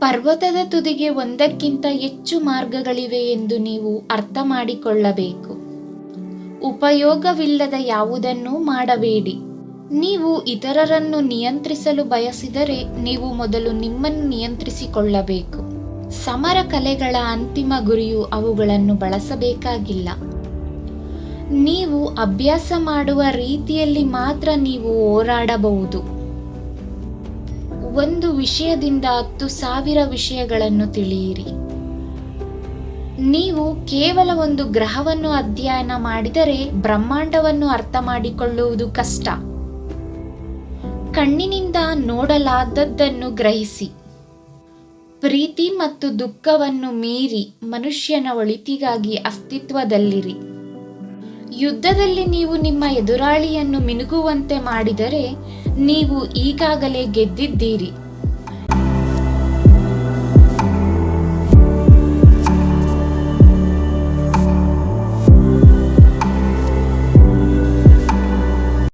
ಪರ್ವತದ ತುದಿಗೆ ಒಂದಕ್ಕಿಂತ ಹೆಚ್ಚು ಮಾರ್ಗಗಳಿವೆ ಎಂದು ನೀವು ಅರ್ಥ ಮಾಡಿಕೊಳ್ಳಬೇಕು. ಉಪಯೋಗವಿಲ್ಲದ ಯಾವುದನ್ನೂ ಮಾಡಬೇಡಿ. ನೀವು ಇತರರನ್ನು ನಿಯಂತ್ರಿಸಲು ಬಯಸಿದರೆ ನೀವು ಮೊದಲು ನಿಮ್ಮನ್ನು ನಿಯಂತ್ರಿಸಿಕೊಳ್ಳಬೇಕು. ಸಮರ ಕಲೆಗಳ ಅಂತಿಮ ಗುರಿಯು ಅವುಗಳನ್ನು ಬಳಸಬೇಕಾಗಿಲ್ಲ. ನೀವು ಅಭ್ಯಾಸ ಮಾಡುವ ರೀತಿಯಲ್ಲಿ ಮಾತ್ರ ನೀವು ಹೋರಾಡಬಹುದು. ಒಂದು ವಿಷಯದಿಂದ ಹತ್ತು ಸಾವಿರ ವಿಷಯಗಳನ್ನು ತಿಳಿಯಿರಿ. ನೀವು ಕೇವಲ ಒಂದು ಗ್ರಹವನ್ನು ಅಧ್ಯಯನ ಮಾಡಿದರೆ ಬ್ರಹ್ಮಾಂಡವನ್ನು ಅರ್ಥ ಮಾಡಿಕೊಳ್ಳುವುದು ಕಷ್ಟ. ಕಣ್ಣಿನಿಂದ ನೋಡಲಾದದ್ದನ್ನು ಗ್ರಹಿಸಿ. ಪ್ರೀತಿ ಮತ್ತು ದುಃಖವನ್ನು ಮೀರಿ ಮನುಷ್ಯನ ಒಳಿತಿಗಾಗಿ ಅಸ್ತಿತ್ವದಲ್ಲಿರಿ. ಯುದ್ಧದಲ್ಲಿ ನೀವು ನಿಮ್ಮ ಎದುರಾಳಿಯನ್ನು ಮಿನುಗುವಂತೆ ಮಾಡಿದರೆ ನೀವು ಈಗಾಗಲೇ ಗೆದ್ದಿದ್ದೀರಿ.